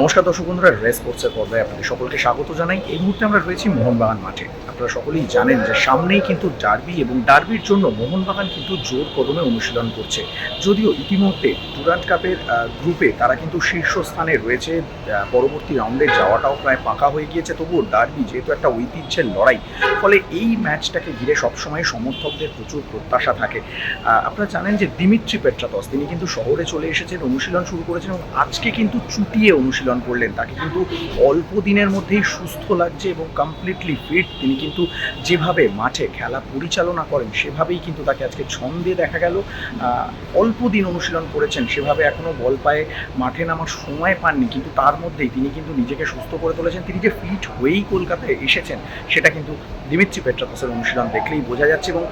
নমস্কার দর্শক বন্ধুরা, রেস স্পোর্টসের পর্দায় আপনাদের সকলকে স্বাগত জানাই। এই মুহূর্তে আমরা রয়েছি মোহনবাগান মাঠে। আপনারা সকলেই জানেন যে সামনেই কিন্তু ডার্বি এবং ডার্বির জন্য মোহনবাগান কিন্তু জোর কদমে অনুশীলন করছে। যদিও ইতিমধ্যে ডুরান্ট কাপের গ্রুপে তারা কিন্তু শীর্ষস্থানে রয়েছে পরবর্তী রাউন্ডে যাওয়াটাও প্রায় পাকা হয়ে গিয়েছে। তবুও ডার্বি যেহেতু একটা ঐতিহ্যের লড়াই, ফলে এই ম্যাচটাকে ঘিরে সবসময় সমর্থকদের প্রচুর প্রত্যাশা থাকে। আপনারা জানেন যে দিমিত্রি পেট্রাতস, তিনি কিন্তু শহরে চলে এসেছেন, অনুশীলন শুরু করেছেন এবং আজকে কিন্তু চুটিয়ে অনুশীলন করলেন। তাকে কিন্তু অল্প দিনের মধ্যেই সুস্থ লাগছে এবং কমপ্লিটলি ফিট তিনি কিন্তু যেভাবে মাঠে খেলা পরিচালনা করেন, সেভাবেই কিন্তু তাকে আজকে ছন্দে দেখা গেল। অল্প দিন অনুশীলন করেছেন, সেভাবে এখনও বল পায়ে মাঠে নামার সময় পাননি। কিন্তু তার মধ্যেই তিনি কিন্তু নিজেকে সুস্থ করে তুলেছেন। তিনি যে ফিট হয়েই কলকাতায় এসেছেন, সেটা কিন্তু দিমিত্রি পেট্রাতসের অনুশীলন দেখলেই বোঝা যাচ্ছে এবং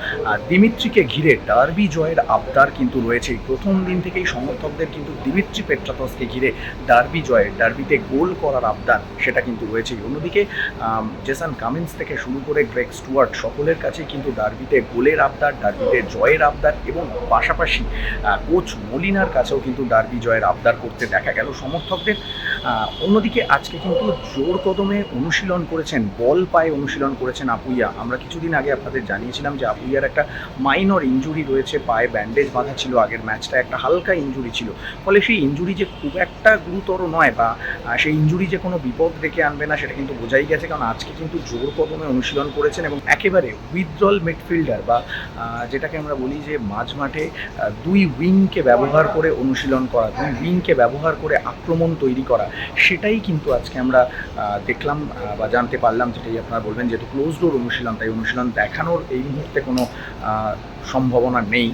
দিমিত্রিকে ঘিরে ডার্বি জয়ের আবদার কিন্তু রয়েছে প্রথম দিন থেকেই সমর্থকদের কিন্তু দিমিত্রি পেট্রাতসকে ঘিরে ডার্বি জয়ের ডার্বিতে গোল করার আবদার সেটা কিন্তু রয়েছেই অন্যদিকে জেসান কামিন্স থেকে শুরু করে গ্রেক স্টুয়ার্ট সকলের কাছে কিন্তু ডার্বিতে গোলের আবদার, ডার্বিতে জয়ের আবদার এবং পাশাপাশি কোচ মলিনার কাছেও কিন্তু ডার্বি জয়ের আবদার করতে দেখা গেল সমর্থকদের। অন্যদিকে আজকে কিন্তু জোর কদমে অনুশীলন করেছেন, বল পায়ে অনুশীলন করেছেন আপুইয়া। আমরা কিছুদিন আগে আপনাদের জানিয়েছিলাম যে আপুইয়ার একটা মাইনর ইঞ্জুরি রয়েছে, পায়ে ব্যান্ডেজ বাঁধা ছিল আগের ম্যাচটা একটা হালকা ইঞ্জুরি ছিল। ফলে সেই ইঞ্জুরি যে খুব একটা গুরুতর নয় বা সেই ইঞ্জুরি যে কোনো বিপদ ডেকে আনবে না, সেটা কিন্তু বোঝাই গেছে। কারণ আজকে কিন্তু জোর কদমে অনুশীলন করেছেন এবং একেবারে উইথড্রল মিডফিল্ডার বা যেটাকে আমরা বলি যে মাঝ মাঠে দুই উইংকে ব্যবহার করে অনুশীলন করা, দুই উইংকে ব্যবহার করে আক্রমণ তৈরি করা সেটাই কিন্তু আজকে আমরা দেখলাম বা জানতে পারলাম, যেটাই আপনারা বলবেন, যেহেতু ক্লোজ ডোর অনুশীলন, তাই অনুশীলন দেখানোর এই মুহূর্তে কোনো সম্ভাবনা নেই।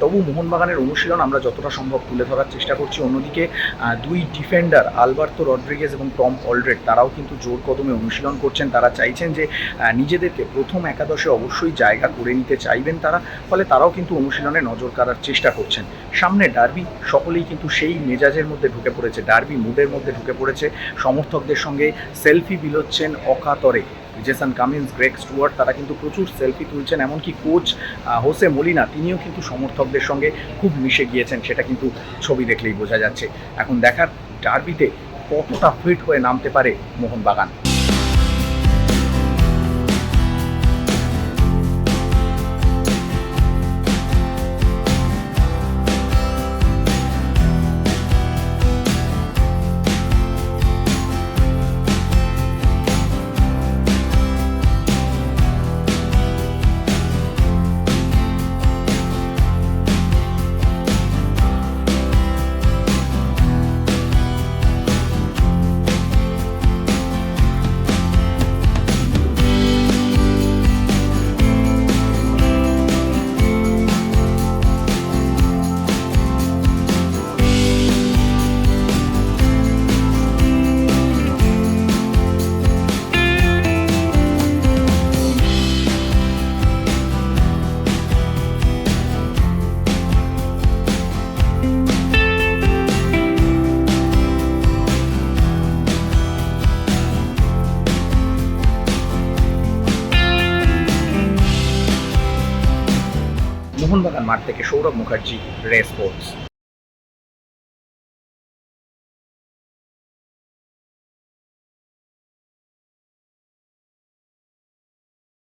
তবু মোহনবাগানের অনুশীলন আমরা যতটা সম্ভব তুলে ধরার চেষ্টা করছি। অন্যদিকে দুই ডিফেন্ডার আলবার্তো রড্রিগেজ এবং টম অলরেড, তারাও কিন্তু জোর কদমে অনুশীলন করছেন। তারা চাইছেন যে নিজেদেরকে প্রথম একাদশে অবশ্যই জায়গা করে নিতে চাইবেন তারা, ফলে তারাও কিন্তু অনুশীলনে নজর কাড়ার চেষ্টা করছেন। সামনে ডার্বি, সকলেই কিন্তু সেই মেজাজের মধ্যে ঢুকে পড়েছে। ডার্বি মুডের মধ্যে ঢুকে পড়েছে। সমর্থকদের সঙ্গে সেলফি বিলোচ্ছেন অকাতরে। জেসন কামিন্স গ্রেক স্টুয়ার্ট, তারা কিন্তু প্রচুর সেলফি তুলছেন, এমনকি কোচ হোসে মলিনা, তিনিও কিন্তু সমর্থকদের সঙ্গে খুব মিশে গিয়েছেন, সেটা কিন্তু ছবি দেখলেই বোঝা যাচ্ছে। এখন দেখার ডার্বিতে কতটা ফিট হয়ে নামতে পারে মোহনবাগান? মোহনবাগান মাঠ থেকে সৌরভ মুখার্জি রে স্পোর্টস